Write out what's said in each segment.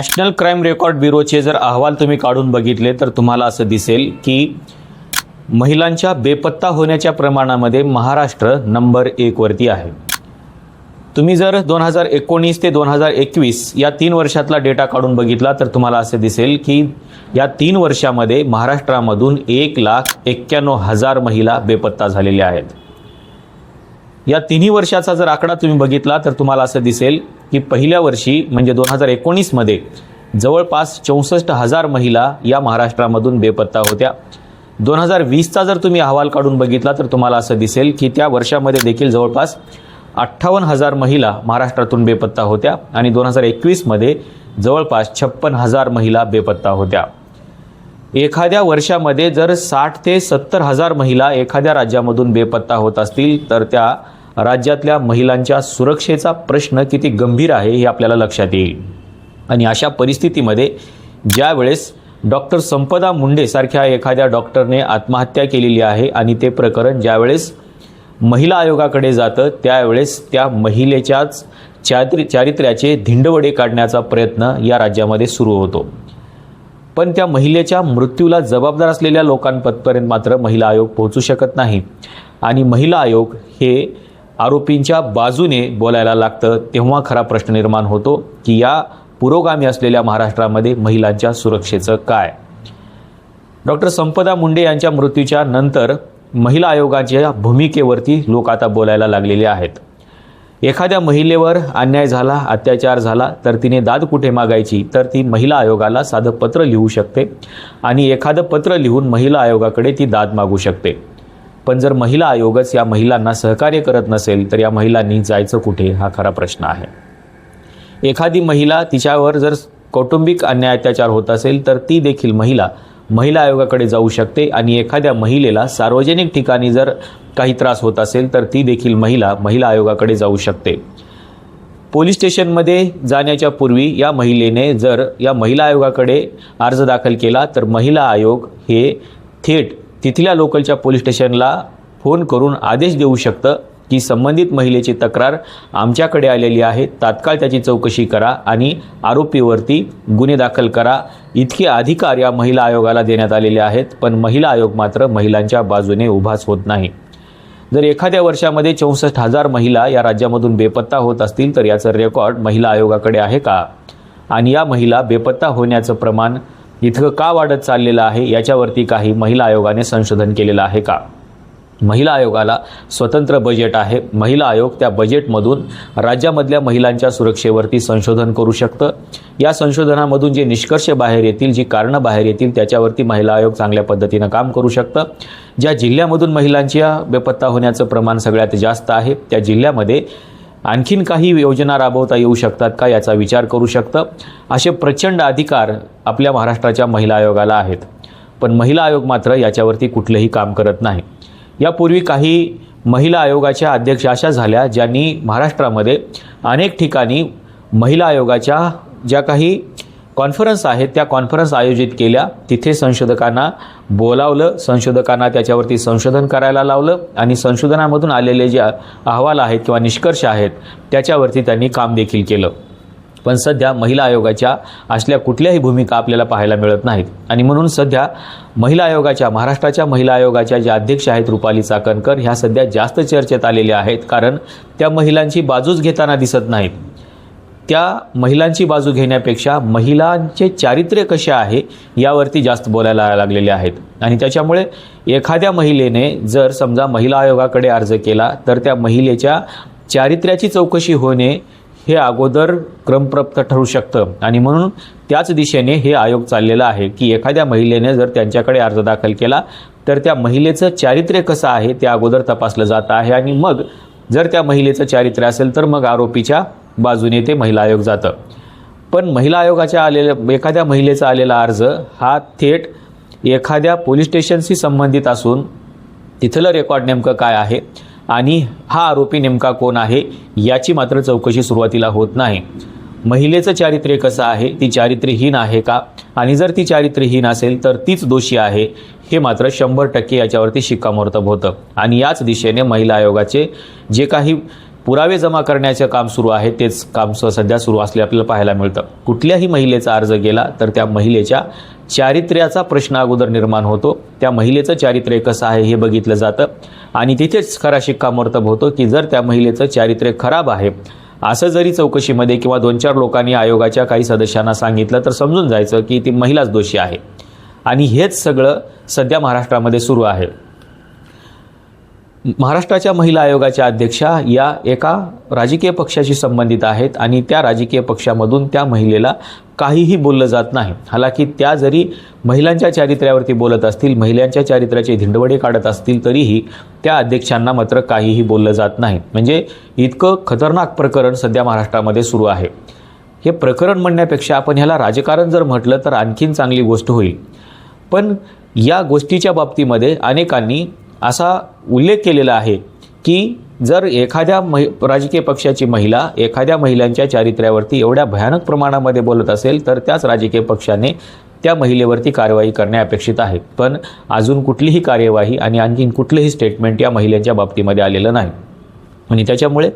National crime record ब्युरोचे जर अहवाल तुम्ही काढून बघितले तर तुम्हाला असं दिसेल की महिलांच्या बेपत्ता होण्याच्या प्रमाणामध्ये महाराष्ट्र नंबर एकवरती आहे. तुम्ही जर दोन हजार एकोणीस ते दोन हजार एकवीस या तीन वर्षातला डेटा काढून बघितला तर तुम्हाला असे दिसेल की या तीन वर्षामध्ये महाराष्ट्रामधून एक लाख एक्क्याण्णव हजार महिला बेपत्ता झालेल्या आहेत. या तिन्ही वर्षाचा जर आकडा तुम्ही बघितला तर तुम्हाला असं दिसेल की पहिल्या वर्षी म्हणजे दोन हजार एकोणीसमध्ये जवळपास चौसष्ट हजार महिला या महाराष्ट्रामधून बेपत्ता होत्या. दोन हजार वीसचा जर तुम्ही अहवाल काढून बघितला तर तुम्हाला असं दिसेल की त्या वर्षामध्ये देखील जवळपास अठ्ठावन्न हजार महिला महाराष्ट्रातून बेपत्ता होत्या आणि दोन हजार एकवीसमध्ये जवळपास छप्पन हजार महिला बेपत्ता होत्या. एखाद्या वर्षामध्ये जर साठ ते सत्तर हजार महिला एखाद्या राज्यामधून बेपत्ता होत असतील तर त्या राज्यातल्या महिलांच्या सुरक्षेचा प्रश्न किती गंभीर आहे हे आपल्याला लक्षात येईल. आणि अशा परिस्थितीमध्ये ज्यावेळेस डॉक्टर संपदा मुंडेसारख्या एखाद्या डॉक्टरने आत्महत्या केलेली आहे आणि ते प्रकरण ज्यावेळेस महिला आयोगाकडे जातं त्यावेळेस त्या महिलेच्याच चारित्र्य चारित्र्याचे धिंडवडे काढण्याचा प्रयत्न या राज्यामध्ये सुरू होतो. पण त्या महिलेच्या मृत्यूला जबाबदार असलेल्या लोकांपर्यंत मात्र महिला आयोग पोहोचू शकत नाही. आणि महिला आयोग हे आरोपींच्या बाजूने बोलायला लागतं तेव्हा खरा प्रश्न निर्माण होतो की या पुरोगामी असलेल्या महाराष्ट्रामध्ये महिलांच्या सुरक्षेचं काय? डॉक्टर संपदा मुंडे यांच्या मृत्यूच्या नंतर महिला आयोगाच्या भूमिकेवरती लोक आता बोलायला लागलेले आहेत. एखाद्या महिलेवर अन्याय झाला अत्याचार झाला तर तिने दाद कुठे मागायची? तर ती महिला आयोगाला साधं पत्र लिहू शकते आणि एखादं पत्र लिहून महिला आयोगाकडे ती दाद मागू शकते. पण जर महिला आयोगच या महिलांना सहकार्य करत नसेल तर या महिलांनी जायचं कुठे? हा खरा प्रश्न आहे. एखादी महिला तिच्यावर जर कौटुंबिक अन्याय अत्याचार होत असेल तर ती देखील महिला महिला आयोगाकडे जाऊ शकते आणि एखाद्या महिलेला सार्वजनिक ठिकाणी जर काही त्रास होत असेल तर ती देखील महिला महिला आयोगाकडे जाऊ शकते. पोलीस स्टेशनमध्ये जाण्याच्या पूर्वी या महिलेने जर या महिला आयोगाकडे अर्ज दाखल केला तर महिला आयोग हे थेट तिथल्या लोकलच्या पोलीस स्टेशनला फोन करून आदेश देऊ शकतं की संबंधित महिलेची तक्रार आमच्याकडे आलेली आहे. तात्काळ त्याची चौकशी करा आणि आरोपीवरती गुन्हे दाखल करा. इतके अधिकार या महिला आयोगाला देण्यात आलेले आहेत पण महिला आयोग मात्र महिलांच्या बाजूने उभाच होत नाही. जर एखाद्या वर्षामध्ये चौसष्ट हजार महिला या राज्यामधून बेपत्ता होत असतील तर याचं रेकॉर्ड महिला आयोगाकडे आहे का? आणि या महिला बेपत्ता होण्याचं प्रमाण इतकं का वाढत चाललेलं आहे? याच्यावरती काही महिला आयोगाने संशोधन केलेलं आहे का? महिला आयोगाला स्वतंत्र बजेट आहे. महिला आयोग त्या बजेटमधून राज्यामधल्या महिलांच्या सुरक्षेवरती संशोधन करू शकतं. या संशोधनामधून जे निष्कर्ष बाहेर येतील जी कारणं बाहेर येतील त्याच्यावरती महिला आयोग चांगल्या पद्धतीनं काम करू शकतं. ज्या जिल्ह्यामधून महिलांच्या बेपत्ता होण्याचं प्रमाण सगळ्यात जास्त आहे त्या जिल्ह्यामध्ये आणखीन काही योजना राबवता येऊ शकतात का याचा विचार करू शकतं? असे प्रचंड अधिकार आपल्या महाराष्ट्राच्या महिला आयोगाला आहेत. पण महिला आयोग मात्र याच्यावरती कुठलंही काम करत नाही. यापूर्वी काही महिला आयोगाच्या अध्यक्ष अशा झाल्या ज्यांनी महाराष्ट्रामध्ये अनेक ठिकाणी महिला आयोगाच्या ज्या काही कॉन्फरन्स आहेत त्या कॉन्फरन्स आयोजित केल्या. तिथे संशोधकांना बोलावलं संशोधकांना त्याच्यावरती संशोधन करायला लावलं आणि संशोधनामधून आलेले जे अहवाल आहेत किंवा निष्कर्ष आहेत त्याच्यावरती त्यांनी काम देखील केलं. पण सध्या महिला आयोगाच्या असल्या कुठल्याही भूमिका आपल्याला पाहायला मिळत नाहीत. आणि म्हणून सध्या महिला आयोगाच्या महाराष्ट्राच्या महिला आयोगाच्या ज्या अध्यक्ष आहेत रुपाली चाकणकर ह्या सध्या जास्त चर्चेत आलेल्या आहेत कारण त्या महिलांची बाजूच घेताना दिसत नाहीत. त्या महिलांची बाजू घेण्यापेक्षा महिलांचे चारित्र्य कसे आहे यावरती जास्त बोलायला लागलेले आहेत. आणि त्याच्यामुळे एखाद्या महिलेने जर समजा महिला आयोगाकडे अर्ज केला तर त्या महिलेच्या चारित्र्याची चौकशी होणे हे अगोदर क्रमप्राप्त ठरू शकतं. आणि म्हणून त्याच दिशेने हे आयोग चाललेला आहे की एखाद्या महिलेने जर त्यांच्याकडे अर्ज दाखल केला तर त्या महिलेचं चारित्र्य कसं आहे ते अगोदर तपासलं जात आहे. आणि मग जर त्या महिलेचं चारित्र्य असेल तर मग आरोपीच्या बाजूने ते महिला आयोग जातं. पण महिला आयोगाच्या आलेल्या एखाद्या महिलेचा आलेला अर्ज हा थेट एखाद्या पोलीस स्टेशनशी संबंधित असून तिथलं रेकॉर्ड नेमकं काय आहे आणि हा आरोपी नेमका कोण आहे याची मात्र चौकशी सुरुवातीला होत नाही. महिलेचं चारित्र्य कसं आहे? ती चारित्र्यहीन आहे का? आणि जर ती चारित्र्यहीन असेल तर तीच दोषी आहे? हे मात्र शंभर टक्के याच्यावरती शिक्कामोर्तब होतं. आणि याच दिशेने महिला आयोगाचे जे काही पुरावे जमा करण्याचं काम सुरू आहे तेच काम स- सध्या सुरू असले आपल्याला पाहायला मिळतं. कुठल्याही महिलेचा अर्ज गेला तर त्या महिलेच्या चारित्र्याचा प्रश्न अगोदर निर्माण होतो. त्या महिलेचं चारित्र्य कसं आहे हे बघितलं जातं. आणि तिथेच खरा शिक्कामोर्तब होतो की जर त्या महिलेचं चारित्र्य खराब आहे असं जरी चौकशीमध्ये किंवा दोन चार लोकांनी आयोगाच्या काही सदस्यांना सांगितलं तर समजून जायचं की ती महिलाच दोषी आहे. आणि हेच सगळं सध्या महाराष्ट्रामध्ये सुरू आहे. महाराष्ट्राच्या महिला आयोगाच्या अध्यक्षा या एका राजकीय पक्षाशी संबंधित आहेत आणि त्या राजकीय पक्षामधून त्या महिलेला काहीही बोललं जात नाही. हालाकी त्या जरी महिलांच्या चारित्र्यावरती बोलत असतील महिलांच्या चारित्र्याचे धिंडवडे काढत असतील तरीही त्या अध्यक्षांना मात्र काहीही बोललं जात नाही. म्हणजे इतकं खतरनाक प्रकरण सध्या महाराष्ट्रामध्ये सुरू आहे. हे प्रकरण म्हणण्यापेक्षा आपण ह्याला राजकारण जर म्हटलं तर आणखीन चांगली गोष्ट होईल. पण या गोष्टीच्या बाबतीमध्ये अनेकांनी असा उल्लेख केलेला आहे की जर एखाद्या महि राजकीय पक्षाची महिला एखाद्या महिलांच्या चारित्र्यावरती एवढ्या भयानक प्रमाणामध्ये बोलत असेल तर त्याच राजकीय पक्षाने त्या महिलेवरती कारवाई करणे अपेक्षित आहे. पण अजून कुठलीही कार्यवाही आणि आणखीन कुठलंही स्टेटमेंट या महिलांच्या बाबतीमध्ये आलेलं नाही. आणि त्याच्यामुळे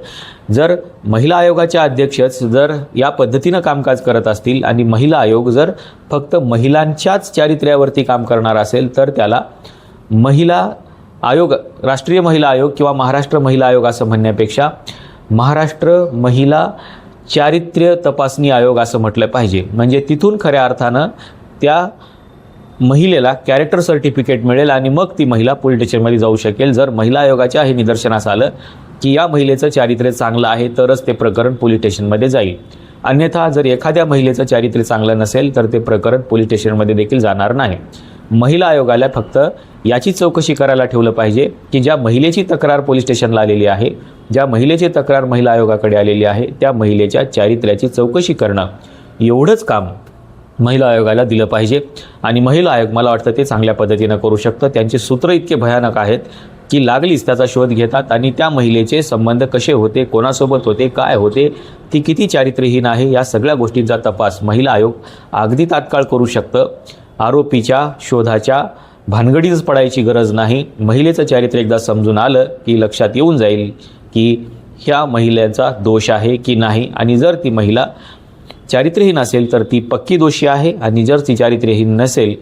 जर महिला आयोगाच्या अध्यक्षच जर या पद्धतीनं कामकाज करत असतील आणि महिला आयोग जर फक्त महिलांच्याच चारित्र्यावरती काम करणार असेल तर त्याला महिला आयोग राष्ट्रीय महिला आयोग किंवा महाराष्ट्र महिला आयोग असं म्हणण्यापेक्षा महाराष्ट्र महिला चारित्र्य तपासणी आयोग असं म्हटलं पाहिजे. म्हणजे तिथून खऱ्या अर्थानं त्या महिलेला कॅरेक्टर सर्टिफिकेट मिळेल आणि मग ती महिला पोलीस जाऊ शकेल. जर महिला आयोगाच्या हे निदर्शनास आलं की या महिलेचं चारित्र्य चांगलं आहे तरच ते प्रकरण पोलीस स्टेशनमध्ये जाईल. अन्यथा जर एखाद्या महिलेचं चारित्र्य चांगलं नसेल तर ते प्रकरण पोलीस स्टेशनमध्ये देखील जाणार नाही. महिला आयोगाला फक्त याची चौकशी करायला ठेवलं पाहिजे की ज्या महिलेची तक्रार पोलीस स्टेशनला आलेली आहे ज्या महिलेची तक्रार महिला आयोगाकडे आलेली आहे त्या महिलेच्या चारित्र्याची चौकशी करणं एवढंच काम महिला आयोगाला दिलं पाहिजे. आणि महिला आयोग मला वाटतं ते चांगल्या पद्धतीनं करू शकतं. त्यांचे सूत्र इतके भयानक आहेत की लागलीच त्याचा शोध घेतात आणि त्या महिलेचे संबंध कसे होते कोणासोबत होते काय होते ती किती चारित्र्यहीन आहे या सगळ्या गोष्टींचा तपास महिला आयोग अगदी तात्काळ करू शकतं. आरोपीच्या शोधाच्या भानगडीच पडायची गरज नाही. महिलेचं चारित्र्य एकदा समजून आलं की लक्षात येऊन जाईल की ह्या महिलेचा दोष आहे की नाही. आणि जर ती महिला चारित्र्यहीन असेल तर ती पक्की दोषी आहे. आणि जर ती चारित्र्यहीन नसेल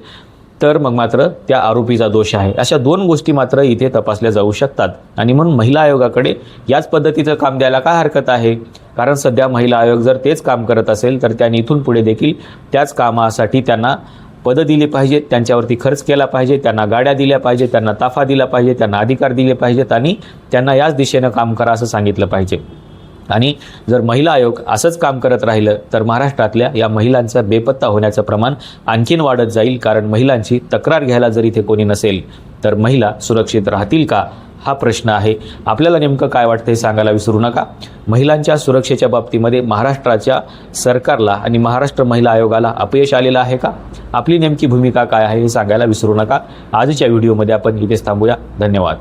तर मग मात्र त्या आरोपीचा दोष आहे. अशा दोन गोष्टी मात्र इथे तपासल्या जाऊ शकतात. आणि म्हणून महिला आयोगाकडे याच पद्धतीचं काम द्यायला काय हरकत आहे? कारण सध्या महिला आयोग जर तेच काम करत असेल तर त्यांनी इथून पुढे देखील त्याच कामासाठी त्यांना पदं दिली पाहिजेत त्यांच्यावरती खर्च केला पाहिजे त्यांना गाड्या दिल्या पाहिजे त्यांना ताफा दिला पाहिजे त्यांना अधिकार दिले पाहिजेत आणि त्यांना याच दिशेनं काम करा असं सांगितलं पाहिजे. आणि जर महिला आयोग असंच काम करत राहिलं तर महाराष्ट्रातल्या या महिलांचं बेपत्ता होण्याचं प्रमाण आणखीन वाढत जाईल कारण महिलांची तक्रार घ्यायला जर इथे कोणी नसेल तर महिला सुरक्षित राहतील का? हा प्रश्न आहे. आपल्याला नेमकं काय वाटतं हे सांगायला विसरू नका. महिलांच्या सुरक्षेच्या बाबतीमध्ये महाराष्ट्राच्या सरकारला आणि महाराष्ट्र महिला आयोगाला अपयश आलेलं आहे का? आपली नेमकी भूमिका काय आहे हे सांगायला विसरू नका. आजच्या व्हिडिओमध्ये आपण इथेच थांबूया. धन्यवाद.